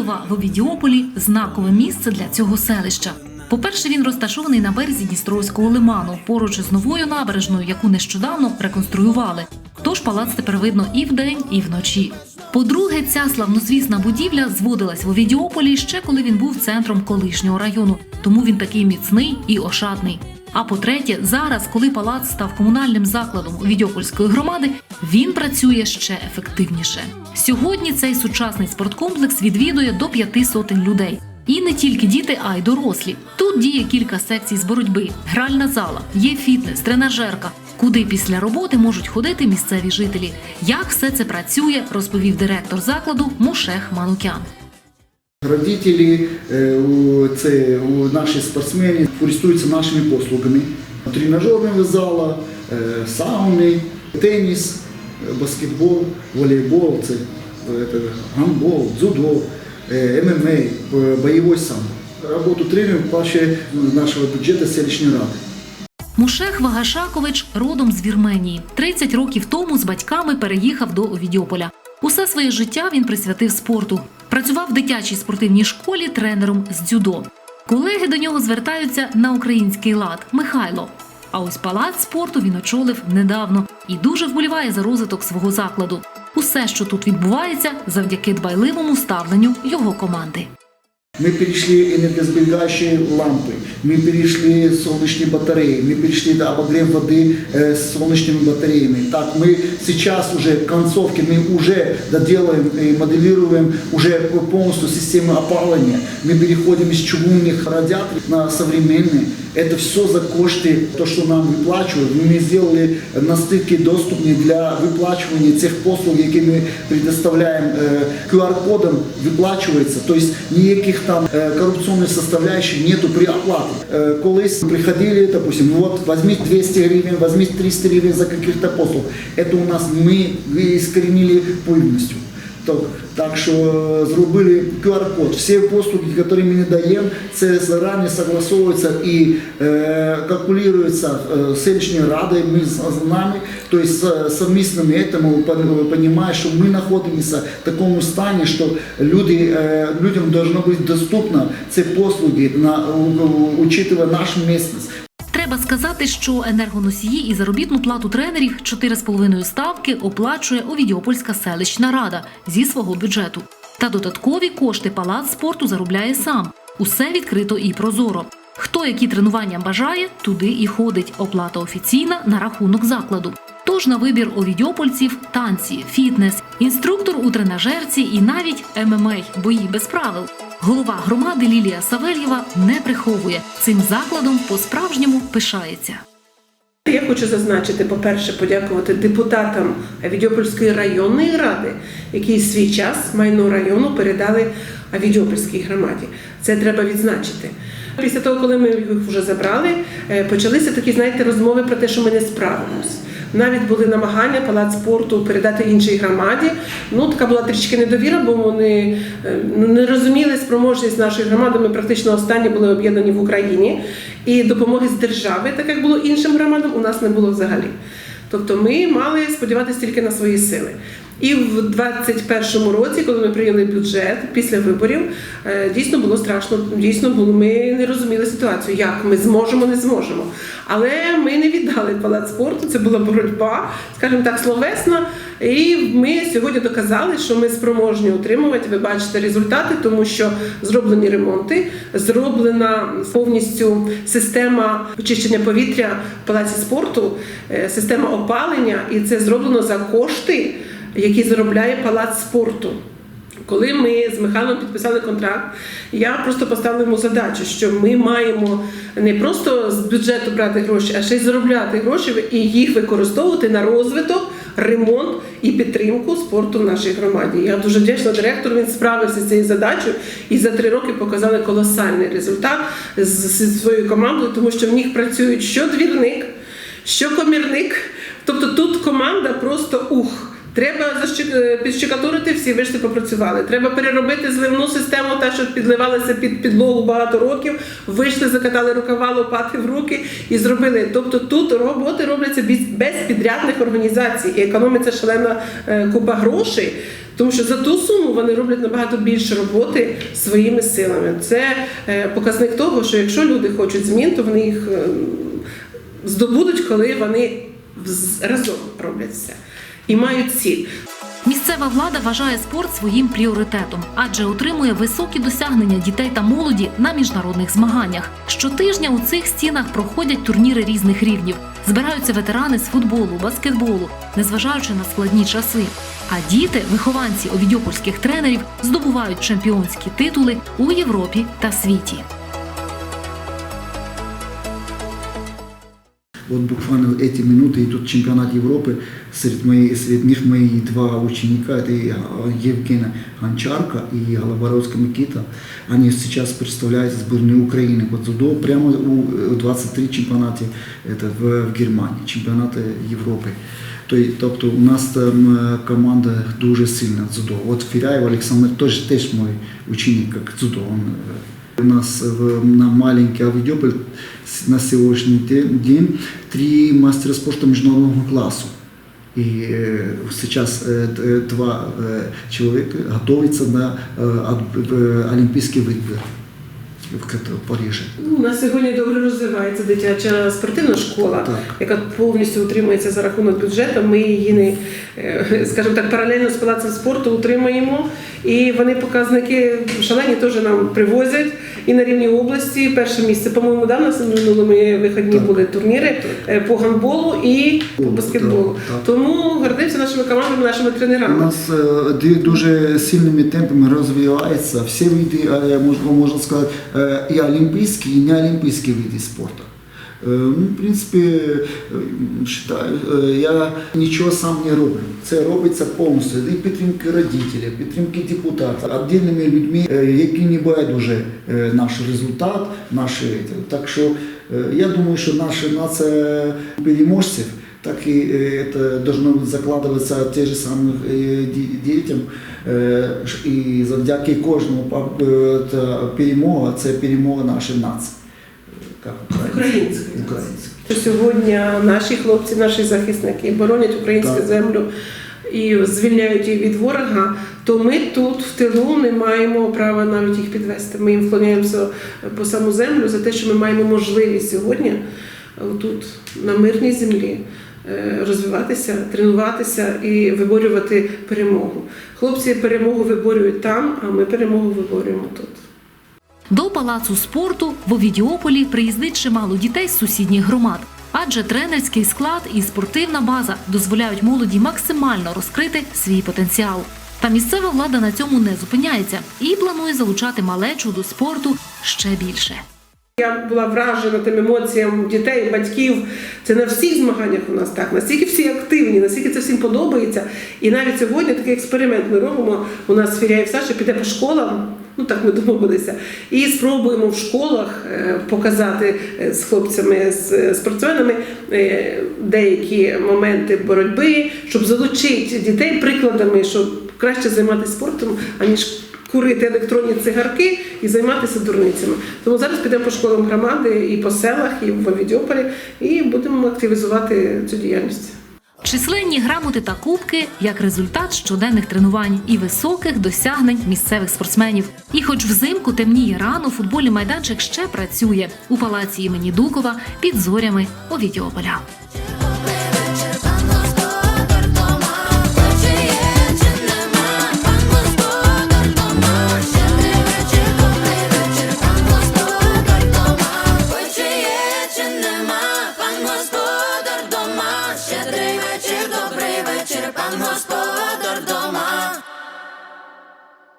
Чорногова в Овідіополі знакове місце для цього селища. По-перше, він розташований на березі Дністровського лиману, поруч з новою набережною, яку нещодавно реконструювали. Тож палац тепер видно і вдень, і вночі. По-друге, ця славнозвісна будівля зводилась в Овідіополі ще коли він був центром колишнього району, тому він такий міцний і ошатний. А по-третє, зараз, коли палац став комунальним закладом Овідіопольської громади, він працює ще ефективніше. Сьогодні цей сучасний спорткомплекс відвідує до п'яти сотень людей. І не тільки діти, а й дорослі. Тут діє кілька секцій з боротьби, гральна зала, є фітнес, тренажерка, куди після роботи можуть ходити місцеві жителі. Як все це працює, розповів директор закладу Мушех Манукян. Родителі, е, це наші спортсмени користуються нашими послугами. Тренажерного зала, е, сауни, теніс, баскетбол, волейбол, це, е, це гандбол, дзюдо, е, ММА, е, бойовий сам. Роботу тренерів плачує з нашого бюджету селищної ради. Мушех Вагашакович родом з Вірменії. 30 років тому з батьками переїхав до Овідіополя. Усе своє життя він присвятив спорту. Працював в дитячій спортивній школі тренером з дзюдо. Колеги до нього звертаються на український лад Михайло. А ось палац спорту він очолив недавно і дуже вболіває за розвиток свого закладу. Усе, що тут відбувається, завдяки дбайливому ставленню його команди Мы перешли энергосберегающие лампы, мы перешли солнечные батареи, мы перешли до обогрев воды э, с солнечными батареями. Так, мы сейчас уже к концовке, мы уже доделаем и моделируем уже полностью систему опаления. Мы переходим из чугунных радиаторов на современные. Это все за кошты, то, что нам выплачивают. Мы сделали настільки доступні для виплачування цих послуг, які ми предоставляємо е, QR-кодом, виплачується. Тобто ніяких там е, составляющей составляющих нету при оплаті. Е, Колись приходили, допустим, вот возьми 200 гривен, возьми 300 гривен за каких-то послуг. Это у нас мы искоренили повністю. Так, так що е, зробили QR-код. Всі послуги, які ми не даємо, це зарані согласовується і е, калкулюється е, селищною радою, ми з, нами, тобто совмісними этому розуміємо, що ми знаходимося в такому стані, що люди, е, людям должно бути доступно ці послуги, на, учитывая нашу місцевість. Сказати, що енергоносії і заробітну плату тренерів 4,5 ставки оплачує Овідіопольська селищна рада зі свого бюджету. Та додаткові кошти палац спорту заробляє сам. Усе відкрито і прозоро. Хто які тренування бажає, туди і ходить. Оплата офіційна на рахунок закладу. Тож на вибір овідіопольців танці, фітнес, інструктор у тренажерці і навіть ММА – бої без правил. Голова громади Лілія Савельєва не приховує цим закладом по-справжньому пишається. Я хочу зазначити, по-перше, подякувати депутатам Авідіопольської районної ради, які свій час майно району передали Авідіопольській громаді. Це треба відзначити. Після того, коли ми їх вже забрали, е, почалися такі, знаєте, розмови про те, що ми не справимось. Навіть були намагання палац спорту передати іншій громаді. Ну така була трішки недовіра, бо вони е, не розуміли спроможність нашої громади. Ми практично останні були об'єднані в Україні. І допомоги з держави, так як було іншим громадам, у нас не було взагалі. Тобто ми мали сподіватися тільки на свої сили. І в 21-му році, коли ми прийняли бюджет після виборів, е, дійсно було страшно. Дійсно було. Ми не розуміли ситуацію, як ми зможемо, не зможемо. Але ми не віддали палац спорту. Це була боротьба, скажімо так, словесна. І ми сьогодні доказали, що ми спроможні утримувати. Ви бачите результати, тому що зроблені ремонти, зроблена повністю система очищення повітря в палаці спорту, е, система опалення, і це зроблено за кошти, які заробляє палац спорту. Коли ми з Михайлом підписали контракт, я просто поставила йому задачу, що ми маємо не просто з бюджету брати гроші, а ще й заробляти гроші і їх використовувати на розвиток, ремонт і підтримку спорту в нашій громаді. Я дуже вдячна директору. Він справився з цією задачею і за три роки показали колосальний результат з, своєю командою, тому що в них працюють що двірник, що комірник. Тобто тут команда просто ух. Треба е, підщекатурити всі, вийшли попрацювали. Треба переробити зливну систему, та що підливалася під підлогу багато років. Вийшли, закатали рукава, лопати в руки і зробили. Тобто тут роботи робляться без, підрядних організацій і економиться шалена е, купа грошей. Тому що за ту суму вони роблять набагато більше роботи своїми силами. Це е, показник того, що якщо люди хочуть змін, то вони їх е, здобудуть, коли вони разом роблять все і мають ціль. Місцева влада вважає спорт своїм пріоритетом, адже отримує високі досягнення дітей та молоді на міжнародних змаганнях. Щотижня у цих стінах проходять турніри різних рівнів. Збираються ветерани з футболу, баскетболу, незважаючи на складні часи. А діти, вихованці овідьопольських тренерів, здобувають чемпіонські титули у Європі та світі. Вот буквально эти минуты идут чемпионат Европы. Среди, мои, среди них мои два ученика, это и, а, Евгения Гончарка и Голобородская Никита. Они сейчас представляют сборную Украины по дзюдо прямо у э, 23 чемпионате это в, в Германии, чемпионаты Європи. То й- Тобто у нас там е, команда дуже сильна дзюдо. От Фіряєв Олександр теж, теж мій ученик, як дзюдо. Он, е, у нас в, на маленький Авидиополь с- на сегодняшний де- день три мастера спорта международного класса. И э, сейчас э, д- э, два э, человека готовятся на э, от- в Олимпийский выбор в Париже. Ну, У нас сьогодні добре розвивається дитяча спортивна школа, Так. яка повністю утримується за рахунок бюджету. Ми її не, е, скажімо так, паралельно з палацем спорту утримуємо. І вони показники шалені теж нам привозять і на рівні області. Перше місце, по-моєму, да, нас минулими вихідні Так. були турніри е, по гандболу і по баскетболу. так. Тому гордимося нашими командами, нашими У тренерами. нас е, дуже сильними темпами розвивається всі види, е, можна, сказати, е, і олімпійські, і неолімпійські види спорту. Ну, в принципі, считаю, я нічого сам не роблю. Це робиться повністю. І підтримки родителів, підтримки депутатів, віддільними людьми, які не байдуже наш результат, наші. Так що я думаю, що наша нація переможців так и э, это должно закладываться от тех же самых э, ді- дітям. Е, ш- І завдяки кожному па- е, та перемога це перемога нашої нації. Е, Як Української Української. Що сьогодні наші хлопці, наші захисники боронять українську Так. землю і звільняють її від ворога, то ми тут в тилу не маємо права навіть їх підвести. Ми їм вклоняємося по саму землю за те, що ми маємо можливість сьогодні тут на мирній землі. е, Розвиватися, тренуватися і виборювати перемогу. Хлопці перемогу виборюють там, а ми перемогу виборюємо тут. До палацу спорту в Овідіополі приїздить чимало дітей з сусідніх громад, адже тренерський склад і спортивна база дозволяють молоді максимально розкрити свій потенціал. Та місцева влада на цьому не зупиняється і планує залучати малечу до спорту ще більше. Я була вражена тим емоціям дітей, батьків. Це на всіх змаганнях у нас так, настільки всі активні, настільки це всім подобається. І навіть сьогодні такий експеримент ми робимо. У нас Фіряєв Саша піде по школам. Ну так ми домовилися, і спробуємо в школах е, показати е, з хлопцями, з е, спортсменами деякі моменти боротьби, щоб залучити дітей прикладами, щоб краще займатися спортом, аніж курити електронні цигарки і займатися дурницями. Тому зараз підемо по школам громади і по селах, і в Авідіополі, і будемо активізувати цю діяльність. Численні грамоти та кубки як результат щоденних тренувань і високих досягнень місцевих спортсменів. І, хоч взимку темніє рано, футбольний майданчик ще працює у палаці імені Дукова під зорями Овідіополя.